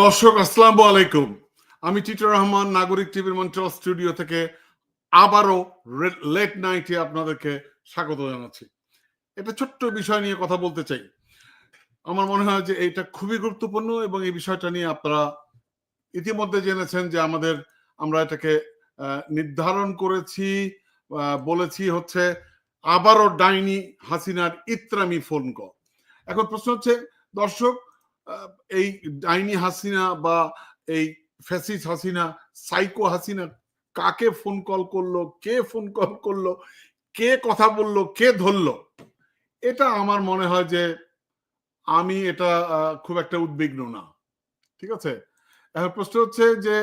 দর্শক, আসসালামু আলাইকুম। আমি টিটর রহমান, নাগরিক টিভির মন্ট্রিয়াল স্টুডিও থেকে আবারও লেট নাইটে আপনাদেরকে স্বাগত জানাচ্ছি। একটা ছোট্ট বিষয় নিয়ে কথা বলতে চাই। আমার মনে হয় যে এটা খুবই গুরুত্বপূর্ণ এবং এই বিষয়টা নিয়ে আপনারা ইতিমধ্যে জেনেছেন যে আমাদের, আমরা এটাকে নির্ধারণ করেছি বলেছি হচ্ছে আবারও ডাইনি হাসিনার ইত্রামি ফোন কল। এখন প্রশ্ন হচ্ছে, দর্শক এই ডাইনি হাসিনা বা এই ফ্যাসিস হাসিনা, সাইকো হাসিনা কাকে ফোন কল করল, কে ফোন কল করল, কে কথা বলল, কে ধরলো, এটা আমার মনে হয় যে আমি এটা খুব একটা উদ্বিগ্ন না, ঠিক আছে? এখন প্রশ্ন হচ্ছে যে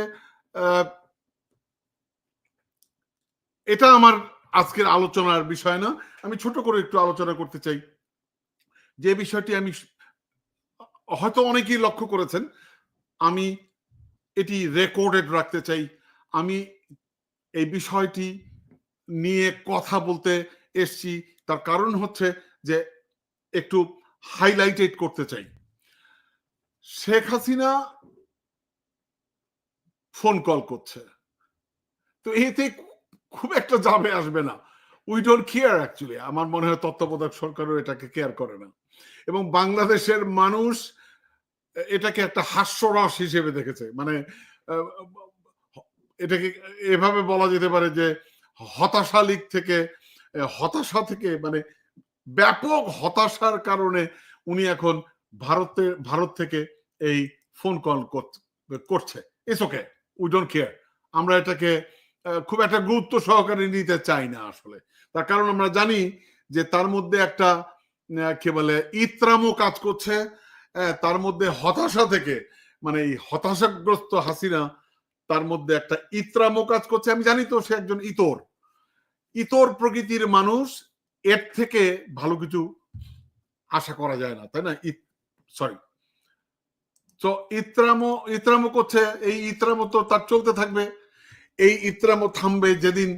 এটা আমার আজকের আলোচনার বিষয় না, আমি ছোট করে একটু আলোচনা করতে চাই। যে বিষয়টি আমি হয়তো অনেকেই লক্ষ্য করেছেন, আমি এটি রেকর্ডেড রাখতে চাই। আমি এই বিষয়টি নিয়ে কথা বলতে এসছি, তার কারণ হচ্ছে যে একটু হাইলাইটেড করতে চাই। শেখ হাসিনা ফোন কল করছে। তো এতে খুব একটা যাবে আসবে না। উই ডোন্ট কেয়ার অ্যাকচুয়ালি আমার মনে হয় তত্ত্বাবধায়ক সরকারও এটাকে কেয়ার করে না। এবং বাংলাদেশের মানুষ এটাকে একটা হাস্যরস হিসেবে দেখেছে। মানে এটাকে এভাবে বলা যেতে পারে যে হতাশা থেকে হতাশা থেকে মানে ব্যাপক হতাশার কারণে উনি এখন ভারতে, ভারত থেকে এই ফোন কল করছে। It's okay we don't care আমরা এটাকে খুব একটা গুরুত্ব সহকারে নিতে চাই না আসলে। তার কারণ আমরা জানি যে তার মধ্যে একটা কি বলে, ইত্রামও কাজ করছে। তার মধ্যে হতাশা থেকে মানে এই হতাশাগ্রস্ত হাসিনা, তার মধ্যে একটা ইত্রামও কাজ করছে। আমি জানি তো সে একজন ইতর। ইতর প্রকৃতির মানুষ, এর থেকে ভালো কিছু আশা করা যায় না, তাই না? সরি তো ইত্রামো ইত্রামো করছে, এই ইত্রামো তো তার চলতে থাকবে। এই ইত্রামো থামবে যেদিন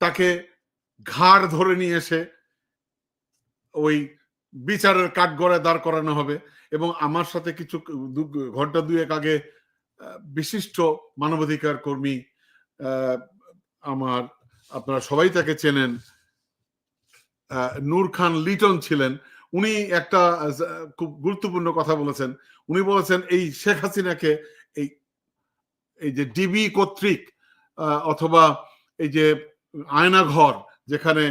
তাকে ঘাড় ধরে নিয়ে এসে ওই বিচারের কাঠগড়ায় দাঁড় করানো হবে এবং আমার সাথে কিছু ঘণ্টা দুয়েক আগে বিশিষ্ট মানবাধিকার কর্মী আমার, আপনারা সবাই তাকে চেনেন নূর খান লিটন ছিলেন। উনি একটা খুব গুরুত্বপূর্ণ কথা বলেছেন। উনি বলেছেন, এই শেখ হাসিনাকে এই এই যে ডিবি কর্তৃক অথবা এই যে আয়নাঘর, যেখানে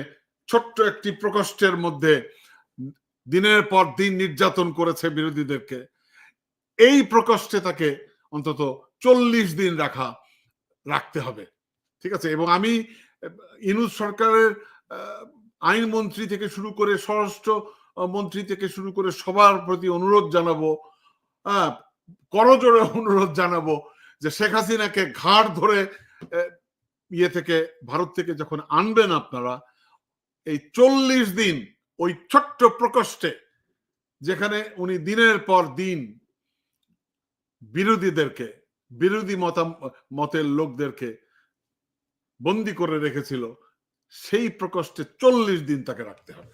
ছোট্ট একটি প্রকোষ্ঠের মধ্যে দিনের পর দিন নির্যাতন করেছে বিরোধীদেরকে। এই প্রকোষ্ঠে তাকে অন্তত চল্লিশ দিন রাখা, রাখতে হবে। ঠিক আছে? এবং আমি, ইনুস সরকারের আইনমন্ত্রী থেকে শুরু করে স্বরাষ্ট্র মন্ত্রী থেকে শুরু করে সবার প্রতি অনুরোধ জানাব হ্যাঁ করজোড়ে অনুরোধ জানাব যে শেখ হাসিনাকে ঘাড় ধরে ইয়ে থেকে, ভারত থেকে যখন আনবেন আপনারা এই চল্লিশ দিন ওই ছোট্ট প্রকোষ্ঠে, যেখানে উনি দিনের পর দিন বিরোধীদেরকে, বিরোধী মতাম মতের লোকদেরকে বন্দি করে রেখেছিল, সেই প্রকোষ্ঠে চল্লিশ দিন তাকে রাখতে হবে।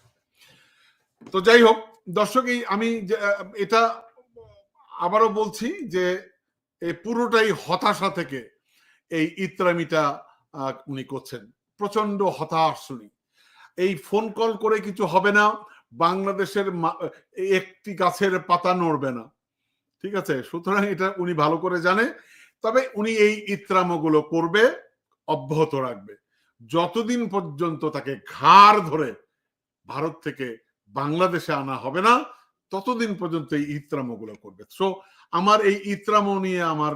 তো যাই হোক, দর্শক, এই আমি এটা আবারও বলছি যে এই পুরোটাই হতাশা থেকে এই ইত্রামিটা উনি করছেন। প্রচণ্ড হতাশ উনি। এই ফোন কল করে কিছু হবে না, বাংলাদেশের একটি গাছের পাতা নড়বে না। ঠিক আছে? সুতরাং এটা উনি ভালো করে জানে। তবে উনি এই ইত্রামগুলো করবে, অব্যাহত রাখবে। যতদিন পর্যন্ত তাকে ঘাড় ধরে ভারত থেকে বাংলাদেশে আনা হবে না, ততদিন পর্যন্ত এই ইত্রামগুলো করবে। সো আমার এই ইত্রামো নিয়ে আমার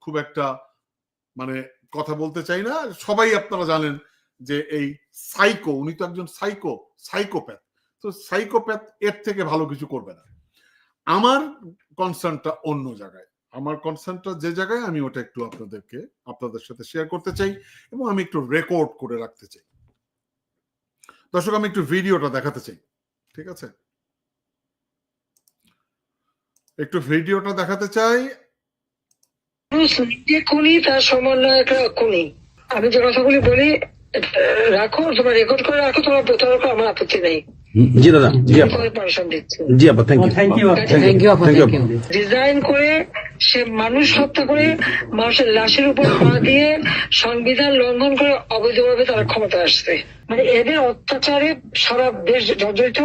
খুব একটা মানে কথা বলতে চাই না। সবাই আপনারা জানেন যে এই সাইকো উনি তো একজন সাইকো সাইকোপ্যাথ তো সাইকোপ্যাথ এর থেকে ভালো কিছু করবে না। আমার কনসার্নটা অন্য জায়গায়। আমার কনসার্নটা যে জায়গায় আমি ওটা একটু আপনাদেরকে, আপনাদের সাথে শেয়ার করতে চাই এবং আমি একটু রেকর্ড করে রাখতে চাই। দর্শক, আমি একটু ভিডিওটা দেখাতে চাই। ঠিক আছে? একটু ভিডিওটা দেখাতে চাই। খুনি, তার সমন্বয়করা খুনি। আমি যে কথাগুলি বলি রাখো তোমার রেকর্ড করে রাখো তোমার প্রতারক আমার আপত্তি নেই। জি দাদা জি আপা। জি আপা thank you thank you thank you thank you design করে সে মানুষ হত্যা করে মানুষের লাশের উপর পা দিয়ে সংবিধান লঙ্ঘন করে অবৈধভাবে তারা ক্ষমতা আসছে। মানে এদের অত্যাচারে সারা দেশ জর্জরিত।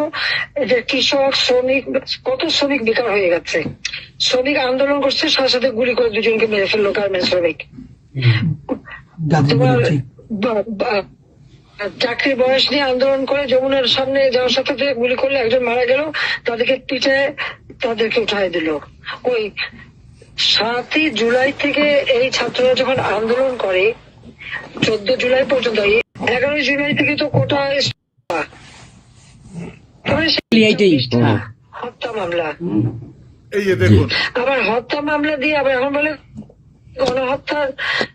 এদের কৃষক শ্রমিক কত শ্রমিক বেকার হয়ে গেছে। শ্রমিক আন্দোলন করছে সাথে সাথে গুলি করে দুজনকে মেরে ফেলল গার্মেন্ট শ্রমিক তোমার চাকরির বয়স নিয়ে আন্দোলন করে যমুনার সামনে যাওয়ার সাথে সাথে গুলি করলে একজন মারা গেল তাদেরকে পিঠে তাদেরকে উঠাই দিল। ওই সাতই জুলাই থেকে এই ছাত্ররা যখন আন্দোলন করে চোদ্দ জুলাই পর্যন্ত এই এগারোই জুলাই থেকে তো কোটা সে- হত্যা মামলা। এই যে দেখুন। আবার হত্যা মামলা দিয়ে আবার এখন বলে গণহত্যার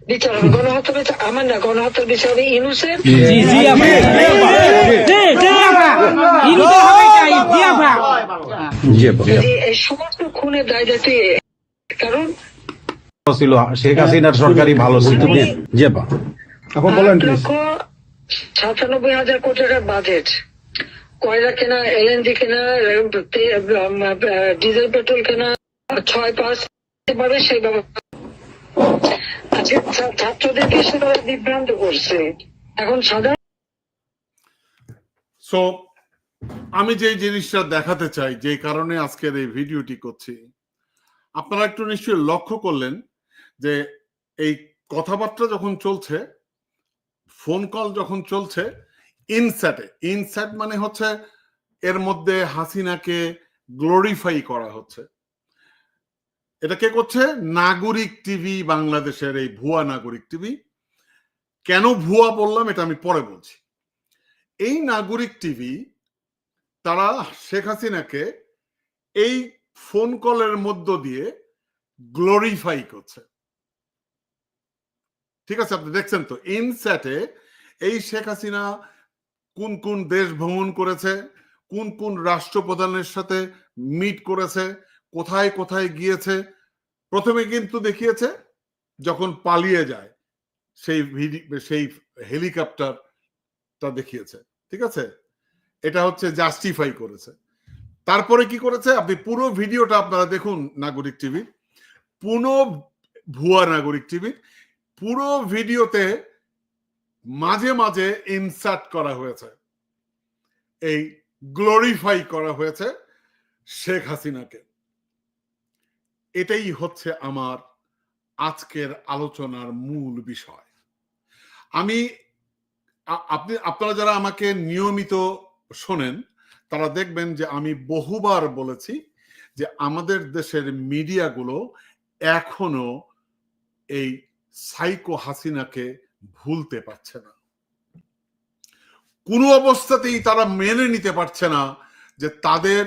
বিচার হবে। গণহত্যা বিচার আমার না গণহত্যার বিচার হবে ইনুসের। জি জি আপা জি জি আপা ইনুতে হবে তাই জি আপা। যদি এই সমস্ত খুনের দায় এ- কারণ ছিল শেখ হাসিনার সরকারি ভালো ছিল। এখন বলেন লক্ষ সাতানব্বই হাজার কোটি টাকার বাজেট কয়লা কেনা এলএনজি কেনা ডিজেল পেট্রোল কেনা ছয় পাঁচ পাবে সেই ব্যবস্থা ছাত্রদেরকে সে তারা বিভ্রান্ত করছে। এখন সাধারণ আমি যে জিনিসটা দেখাতে চাই যে কারণে আজকের এই ভিডিওটি করছি, আপনারা একটু নিশ্চয়ই লক্ষ্য করলেন যে এই কথাবার্তা যখন চলছে ফোন কল যখন চলছে ইনস্যাটে ইনস্যাট মানে হচ্ছে এর মধ্যে হাসিনাকে গ্লোরিফাই করা হচ্ছে। এটা কে করছে? নাগরিক টিভি বাংলাদেশের এই ভুয়া নাগরিক টিভি। কেন ভুয়া বললাম এটা আমি পরে বলছি। এই নাগরিক টিভি তারা শেখ হাসিনাকে এই ফোন কলের মধ্য দিয়ে গ্লোরিফাই করছে। ঠিক আছে, আপনি দেখছেন তো ইনস্যাটে এই শেখ হাসিনা কোন কোন দেশ ভ্রমণ করেছে, কোন কোন রাষ্ট্রপ্রধানের সাথে মিট করেছে, কোথায় কোথায় গিয়েছে প্রথমে কিন্তু দেখিয়েছে, যখন পালিয়ে যায়, সেই সেই হেলিকপ্টারটা দেখিয়েছে, ঠিক আছে? এটা হচ্ছে জাস্টিফাই করেছে। তারপরে কি করেছে? আপনি পুরো ভিডিওটা আপনারা দেখুন নাগরিক টিভি পুরো ভুয়া নাগরিক টিভি, পুরো ভিডিওতে মাঝে মাঝে ইনসার্ট করা হয়েছে, এই গ্লোরিফাই করা হয়েছে শেখ হাসিনাকে। এটাই হচ্ছে আমার আজকের আলোচনার মূল বিষয়। আমি আপনি, আপনারা যারা আমাকে নিয়মিত শোনেন, তারা দেখবেন যে আমি বহুবার বলেছি যে আমাদের দেশের মিডিয়াগুলো এখনও এই সাইকো হাসিনাকে ভুলতে পারছে না। কোনো অবস্থাতেই তারা মেনে নিতে পারছে না যে তাদের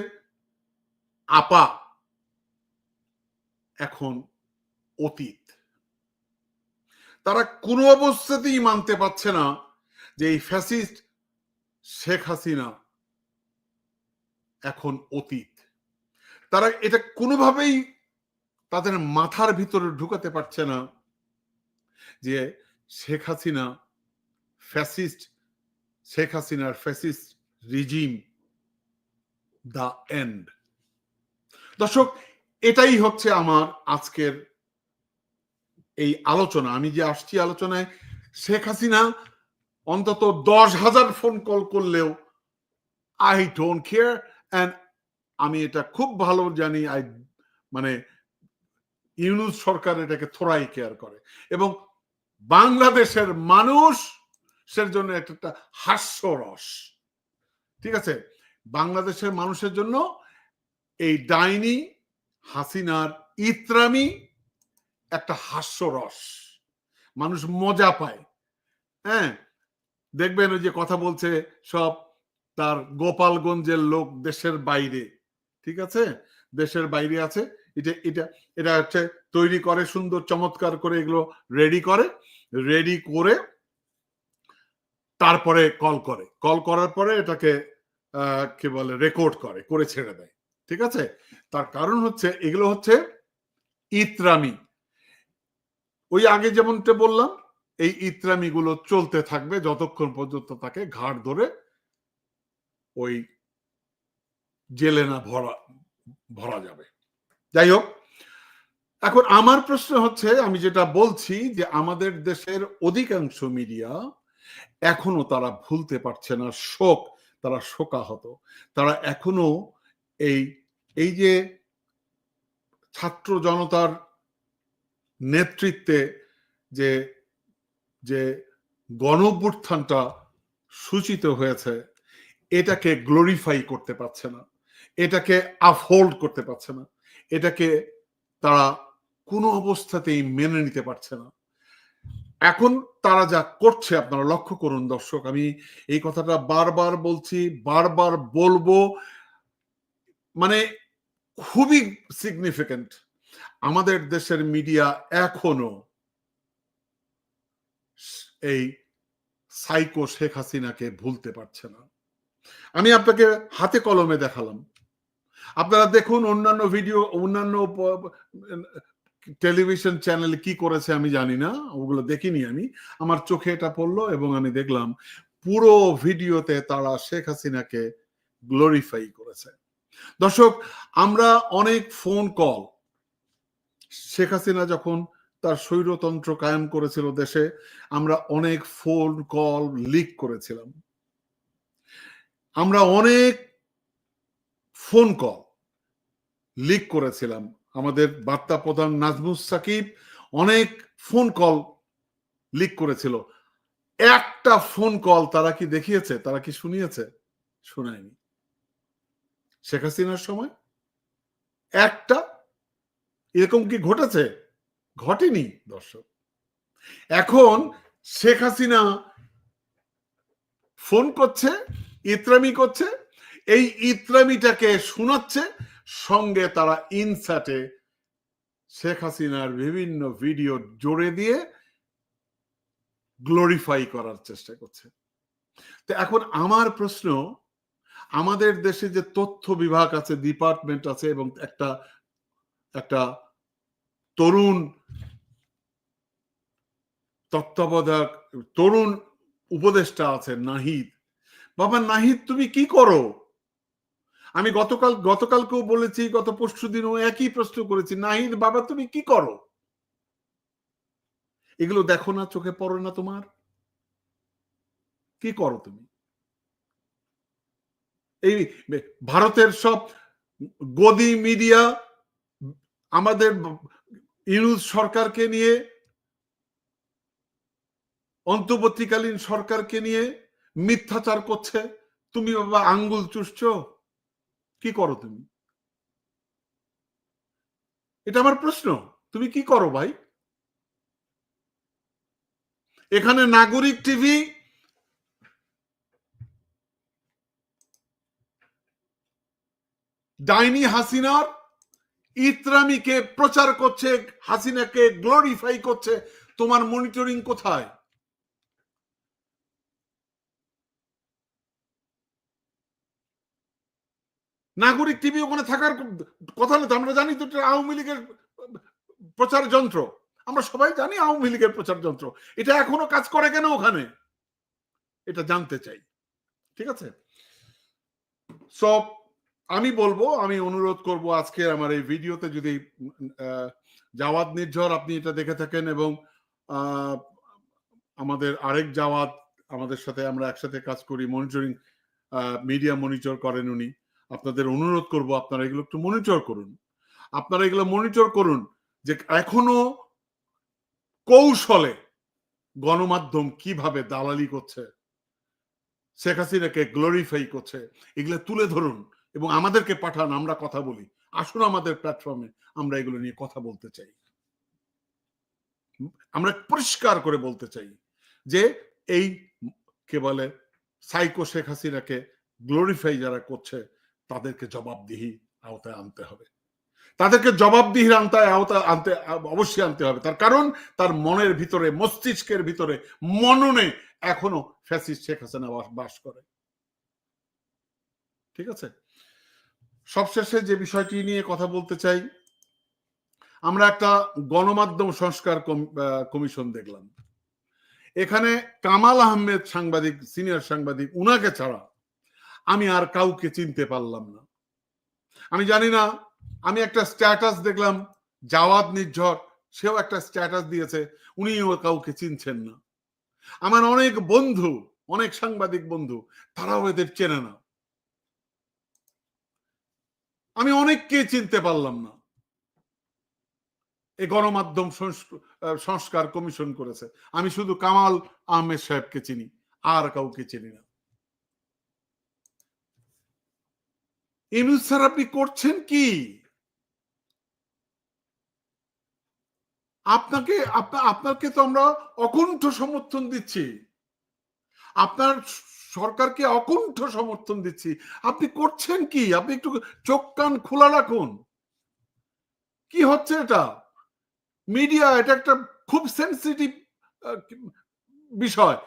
আপা এখন অতীত। তারা কোনো অবস্থাতেই মানতে পারছে না যে এই ফ্যাসিস্ট শেখ হাসিনা এখন অতীত। তারা এটা কোনোভাবেই তাদের মাথার ভিতরে ঢুকাতে পারছে না যে শেখ হাসিনা ফ্যাসিস্ট, শেখ হাসিনার ফ্যাসিস্ট রিজিম দা এন্ড। দর্শক এটাই হচ্ছে আমার আজকের এই আলোচনা। আমি যে আসছি আলোচনায়, শেখ হাসিনা অন্তত দশ হাজার ফোন কল করলেও আই ডোন্ট কেয়ার অ্যান্ড আমি এটা খুব ভালো জানি আই মানে ইউনুস সরকার এটাকে থোড়াই কেয়ার করে। এবং বাংলাদেশের মানুষ সের জন্য একটা হাস্যরস। ঠিক আছে? বাংলাদেশের মানুষের জন্য এই ডাইনি হাসিনার ইত্রামি একটা হাস্যরস মানুষ মজা পায়। হ্যাঁ দেখবেন ওই যে কথা বলছে সব তার গোপালগঞ্জের লোক দেশের বাইরে। ঠিক আছে? দেশের বাইরে আছে। এটা এটা এটা হচ্ছে তৈরি করে, সুন্দর, চমৎকার করে এগুলো রেডি করে। রেডি করে তারপরে কল করে। কল করার পরে এটাকে কি বলে রেকর্ড করে করে ছেড়ে দেয়। ঠিক আছে? তার কারণ হচ্ছে, এগুলো হচ্ছে ইত্রামি। ওই আগে যেমনটা বললাম, এই ইত্রামি গুলো চলতে থাকবে যতক্ষণ পর্যন্ত তাকে ঘাড় ধরে ওই জেলে না ভরা ভরা যাবে। যাই হোক, এখন আমার প্রশ্ন হচ্ছে, আমি যেটা বলছি যে আমাদের দেশের অধিকাংশ মিডিয়া এখনও তারা ভুলতে পারছে না, শোক, তারা শোকাহত। তারা এখনও এই এই যে ছাত্র জনতার নেতৃত্বে যে যে গণঅভ্যুত্থানটা সূচিত হয়েছে, এটাকে গ্লোরিফাই করতে পারছে না। এটাকে আফহোল্ড করতে পারছে না। এটাকে তারা কোনো অবস্থাতেই মেনে নিতে পারছে না। এখন তারা যা করছে, আপনারা লক্ষ্য করুন দর্শক, আমি এই কথাটা বারবার বলছি, বারবার বলব মানে খুবই সিগনিফিকেন্ট আমাদের দেশের মিডিয়া এখনও এই সাইকো শেখ হাসিনাকে ভুলতে পারছে না। আমি আপনাকে হাতে কলমে দেখালাম। আপনারা দেখুন অন্যান্য ভিডিও অন্যান্য টেলিভিশন চ্যানেল কি করেছে আমি জানি না, ওগুলো দেখিনি আমি। আমার চোখে এটা পড়ল এবং আমি দেখলাম পুরো ভিডিওতে তারা শেখ হাসিনাকে গ্লোরিফাই করেছে। দর্শক, আমরা অনেক ফোন কল শেখ হাসিনা যখন তার স্বৈরতন্ত্র কায়েম করেছিল দেশে, আমরা অনেক ফোন কল লিক করেছিলাম। আমরা অনেক ফোন কল লিক করেছিলাম। আমাদের বার্তা প্রধান নাজমুস সাকিব অনেক ফোন কল লিক করেছিল। একটা ফোন কল তারা কি দেখিয়েছে? তারা কি শুনিয়েছে? শোনায়নি। শেখ হাসিনার সময়? একটা? এরকম কি ঘটেছে? ঘটেনি, দর্শক। এখন শেখ হাসিনা ফোন করছে, ইত্রামি করছে, এই ইত্রামিটাকে শোনাচ্ছে, সঙ্গে তারা ইনসাটে শেখ হাসিনার বিভিন্ন ভিডিও জোরে দিয়ে গ্লোরিফাই করার চেষ্টা করছে। তো এখন আমার প্রশ্ন আমাদের দেশে যে তথ্য বিভাগ আছে ডিপার্টমেন্ট আছে এবং একটা একটা তরুণ তত্ত্বাবধায়ক, তরুণ উপদেষ্টা আছে নাহিদ। বাবা নাহিদ, তুমি কি করো? আমি গতকাল, গতকালকেও বলেছি, গত পরশু দিনও একই প্রশ্ন করেছি, নাহিদ, বাবা, তুমি কি করো? এগুলো দেখো না, চোখে পড়ো না তোমার। কি করো তুমি? এই ভারতের সব গদি মিডিয়া আমাদের ইউনুস সরকারকে নিয়ে, অন্তর্বর্তীকালীন সরকারকে নিয়ে মিথ্যাচার করছে। তুমি বাবা আঙ্গুল চুষছ? কি করো তুমি? এটা আমার প্রশ্ন। তুমি কি করো ভাই? এখানে নাগরিক টিভি ডাইনি হাসিনার ইত্রামিকে প্রচার করছে, হাসিনাকে গ্লোরিফাই করছে। তোমার মনিটরিং কোথায়? নাগরিক টিভি ওখানে থাকার কথা না আমরা জানি তো আওয়ামী লীগের প্রচার যন্ত্র। আমরা সবাই জানি আওয়ামী লীগের প্রচার যন্ত্র। এটা এখনও কাজ করে কেন ওখানে? এটা জানতে চাই। ঠিক আছে? সব আমি বলব আমি অনুরোধ করব আজকে আমার এই ভিডিওতে যদি আহ, জাওয়াদ নির্ঝর আপনি এটা দেখে থাকেন এবং আমাদের আরেক জাওয়াদ আমাদের সাথে আমরা একসাথে কাজ করি মনিটরিং মিডিয়া মনিটর করেন উনি। আপনাদের অনুরোধ করব আপনারা এগুলো একটু মনিটর করুন। আপনারা এগুলো মনিটর করুন যে এখনও কৌশলে গণমাধ্যম কীভাবে দালালি করছে শেখ হাসিনাকে গ্লোরিফাই করছে এগুলো তুলে ধরুন। এবং আমাদেরকে পাঠান, আমরা কথা বলি। আসুন আমাদের প্ল্যাটফর্মে আমরা এগুলো নিয়ে কথা বলতে চাই। আমরা পরিষ্কার করে বলতে চাই যে এই কে বলে সাইকো শেখ হাসিনাকে গ্লোরিফাই যারা করছে, তাদেরকে জবাবদিহি আওতায় আনতে হবে। তাদেরকে জবাবদিহির আওতায় আওতায় আনতে, অবশ্যই আনতে হবে। তার কারণ, তার মনের ভিতরে, মস্তিষ্কের ভিতরে মননে এখনও ফ্যাসিস্ট শেখ হাসিনা বাস করে। ঠিক আছে? সবশেষে যে বিষয়টি নিয়ে কথা বলতে চাই, আমরা একটা গণমাধ্যম সংস্কার কমিশন দেখলাম। এখানে কামাল আহমেদ সাংবাদিক, সিনিয়র সাংবাদিক, উনাকে ছাড়া আমি আর কাউকে চিনতে পারলাম না। আমি জানি না, আমি একটা স্ট্যাটাস দেখলাম জাওয়াদ নির্ঝর, সেও একটা স্ট্যাটাস দিয়েছে, উনিও কাউকে চিনছেন না। আমার অনেক বন্ধু, অনেক সাংবাদিক বন্ধু, তারাও এদের চেনে না। আমি অনেককে চিনতে পারলাম না। এই গণমাধ্যম সংস্কার কমিশন করেছে। আমি শুধু কামাল আহমেদ সাহেবকে চিনি, আর কাউকে চিনি না। ইনুস স্যার, আপনি করছেন কি? আপনাকে আপনাকে তো আমরা অকুণ্ঠ সমর্থন দিচ্ছি। আপনার সরকারকে অকুণ্ঠ সমর্থন দিচ্ছি। আপনি করছেন কি? আপনি একটু চোখ কান খোলা রাখুন। কি হচ্ছে এটা? মিডিয়া এটা একটা খুব সেন্সিটিভ বিষয়।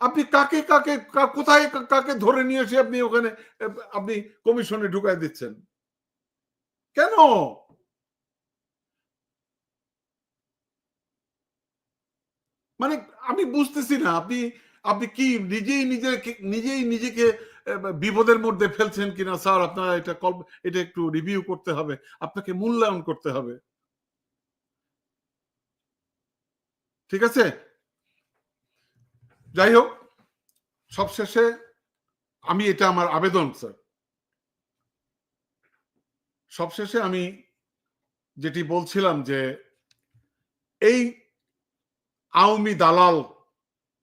আপনি কাকে কাকে কোথায় কাকে ধরে নিয়ে এসে আপনি ওখানে আপনি কমিশনে ঢুকাই দিচ্ছেন? কেন? মানে আমি বুঝতেছি না। আপনি আপনি কি নিজেই নিজেকে নিজেই নিজেকে বিপদের মধ্যে ফেলছেন কিনা? স্যার, আপনারা এটা কল- এটা একটু রিভিউ করতে হবে। আপনাকে মূল্যায়ন করতে হবে। ঠিক আছে? যাই হোক, সবশেষে আমি এটা আমার আবেদন, স্যার। সবশেষে আমি যেটি বলছিলাম যে, এই আওয়ামী দালাল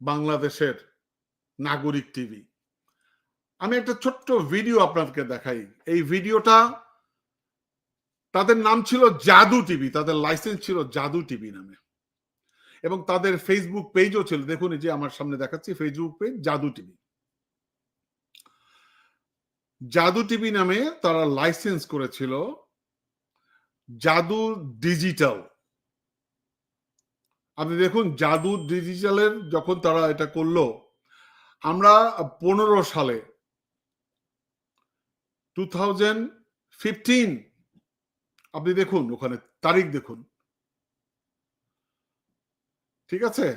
বাংলাদেশের নাগরিক টিভি। আমি একটা ছোট্ট ভিডিও আপনাদেরকে দেখাই। এই ভিডিওটা তাদের নাম ছিল জাদু টিভি, তাদের লাইসেন্স ছিল জাদু টিভি নামে। এবং তাদের ফেসবুক পেজও ছিল। দেখুন যে আমার সামনে দেখাচ্ছি Facebook page Jadu TV. Jadu TV নামে তারা লাইসেন্স করেছিল জাদু ডিজিটাল। আপনি দেখুন, জাদু ডিজিটালের যখন তারা এটা করল, আমরা পনেরো সালে টু থাউজেন্ড ফিফটিন আপনি দেখুন ওখানে, তারিখ দেখুন। ঠিক আছে?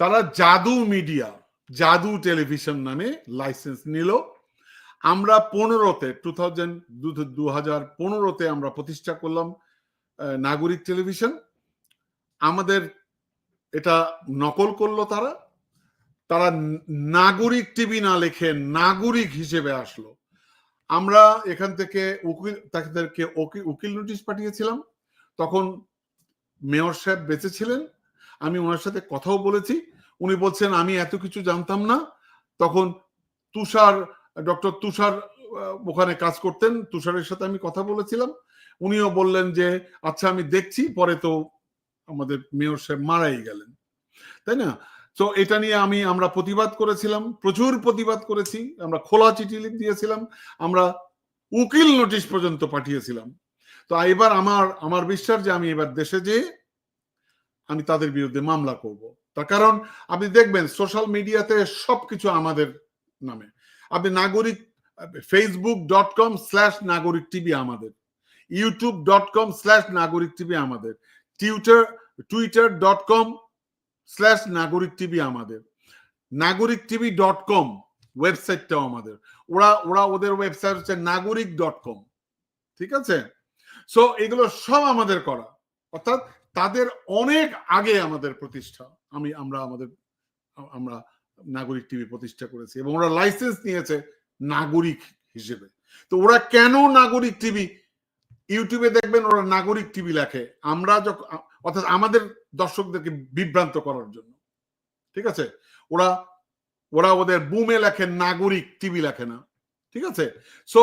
তারা জাদু মিডিয়া, জাদু টেলিভিশন নামে লাইসেন্স নিল। আমরা পনেরোতে টু থাউজেন্ড দু হাজার পনেরোতে আমরা প্রতিষ্ঠা করলাম নাগরিক টেলিভিশন। আমাদের এটা নকল করল তারা। তারা নাগরিক টিভি না লিখে নাগরিক হিসেবে আসলো। আমরা এখান থেকে উকিল, তাদেরকে উকি- উকিল নোটিশ পাঠিয়েছিলাম। তখন মেয়র সাহেব বেঁচে ছিলেন। আমি ওনার সাথে কথাও বলেছি। উনি বলছেন, আমি এত কিছু জানতাম না। তখন তুষার ডক্টর তুষার ওখানে কাজ করতেন। তুষারের সাথে আমি কথা বলেছিলাম। উনিও বললেন যে আচ্ছা আমি দেখছি, পরে তো আমাদের মেয়র সাহেব মারাই গেলেন। তাই না? তো এটা নিয়ে আমি, আমরা প্রতিবাদ করেছিলাম। প্রচুর প্রতিবাদ করেছি। আমরা খোলা চিঠি দিয়েছিলাম। আমরা উকিল নোটিশ পর্যন্ত পাঠিয়েছিলাম। তো, এবার আমার আমার বিশ্বাস যে, আমি এবার দেশে যেয়ে আমি তাদের বিরুদ্ধে মামলা করব। তার কারণ, আপনি দেখবেন, সোশ্যাল মিডিয়াতে সবকিছু আমাদের নামে। আপনি Nagorik Facebook dot com slash Nagorik TV আমাদের YouTube dot com slash Nagorik TV আমাদের Twitter Twitter dot com slash Nagorik TV আমাদের, নাগরিক টিভি ডট কম ওয়েবসাইটটাও আমাদের, ওরা ওরা ওদের ওয়েবসাইট হচ্ছে নাগরিক ডট কম ঠিক আছে? সো এগুলো সব আমাদের করা, অর্থাৎ তাদের অনেক আগে আমাদের প্রতিষ্ঠা, আমি, আমরা আমাদের, আমরা নাগরিক টিভি প্রতিষ্ঠা করেছি এবং ওরা লাইসেন্স নিয়েছে নাগরিক হিসেবে। তো ওরা কেন নাগরিক টিভি? ইউটিউবে দেখবেন ওরা নাগরিক টিভি লেখে। আমরা যখন অর্থাৎ আমাদের দর্শকদেরকে বিভ্রান্ত করার জন্য। ঠিক আছে? ওরা ওরা ওদের বুমে লেখে, নাগরিক টিভি লেখে না। ঠিক আছে? সো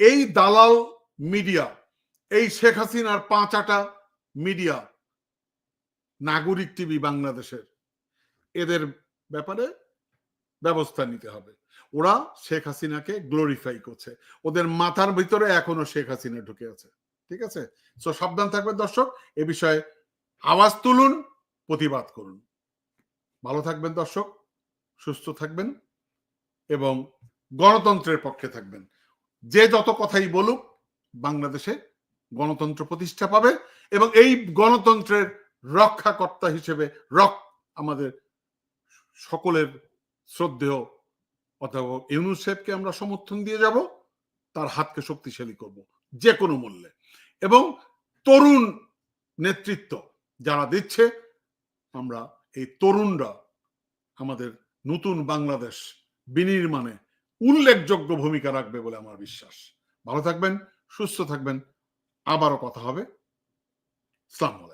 এই দালাল মিডিয়া, এই শেখ হাসিনার পাঁচ আটা মিডিয়া, নাগরিক টিভি বাংলাদেশের। এদের ব্যাপারে ব্যবস্থা নিতে হবে। ওরা শেখ হাসিনাকে গ্লোরিফাই করছে। ওদের মাথার ভিতরে এখনও শেখ হাসিনা ঢুকে আছে। ঠিক আছে? সো সাবধান থাকবেন দর্শক। এ বিষয়ে আওয়াজ তুলুন, প্রতিবাদ করুন। ভালো থাকবেন দর্শক, সুস্থ থাকবেন এবং গণতন্ত্রের পক্ষে থাকবেন। যে যত কথাই বলুক, বাংলাদেশে গণতন্ত্র প্রতিষ্ঠা পাবে এবং এই গণতন্ত্রের রক্ষাকর্তা হিসেবে রক আমাদের সকলের শ্রদ্ধেয় অথবা ইউনুসেফকে আমরা সমর্থন দিয়ে যাব, তার হাতকে শক্তিশালী করব, যে কোনো মূল্যে। এবং তরুণ নেতৃত্ব যারা দিচ্ছে, আমরা এই তরুণরা আমাদের নতুন বাংলাদেশ বিনির্মাণে উল্লেখযোগ্য ভূমিকা রাখবে বলে আমার বিশ্বাস। ভালো থাকবেন, সুস্থ থাকবেন। আবারও কথা হবে। সালাম